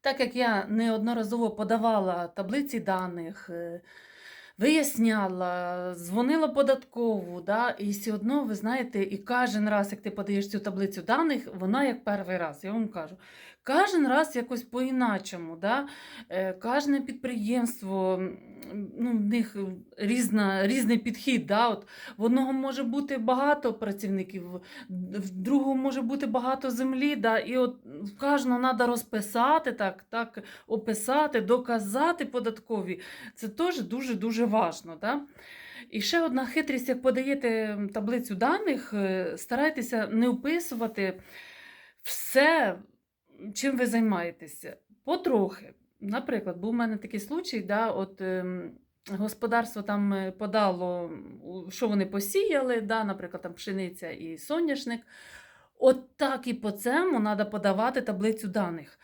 Так як я неодноразово подавала таблиці даних, е, виясняла, дзвонила податкову, да, і все одно, ви знаєте, і кожен раз, як ти подаєш цю таблицю даних, вона як перший раз, я вам кажу. Кожен раз якось по-іначому. Да? Е, Кожне підприємство, ну, в них різна, різний підхід. Да? От в одного може бути багато працівників, в другого може бути багато землі. Да? І от в кожного треба розписати, так, так, описати, доказати податкові. Це теж дуже-дуже важно. Да? І ще одна хитрість, як подаєте таблицю даних, е, старайтеся не вписувати все, чим ви займаєтеся. Потрохи. Наприклад, був у мене такий случай, да, от, ем, господарство там е, подало, що вони посіяли, да, наприклад, там пшениця і соняшник. От так і по цьому треба подавати таблицю даних.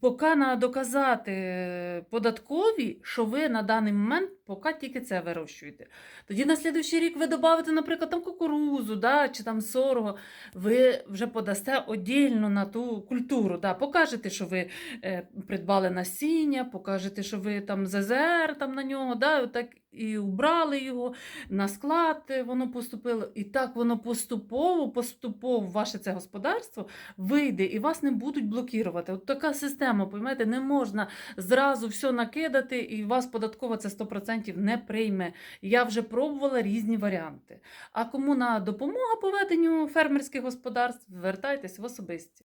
Поки треба доказати е, податкові, що ви на даний момент поки тільки це вирощуєте. Тоді на слідуючий рік ви додаєте, наприклад, там кукурузу да, чи там сорго, ви вже подасте одільно на ту культуру. Да, покажете, що ви е, придбали насіння, покажете, що ви там ЗЗР там на нього, да, так і убрали його, на склад е, воно поступило. І так воно поступово, поступово ваше це господарство вийде і вас не будуть блокувати. От така система, поймете, не можна зразу все накидати, і вас податкова це 100% не прийме. Я вже пробувала різні варіанти. А кому на допомога по веденню фермерських господарств, звертайтесь в особисті.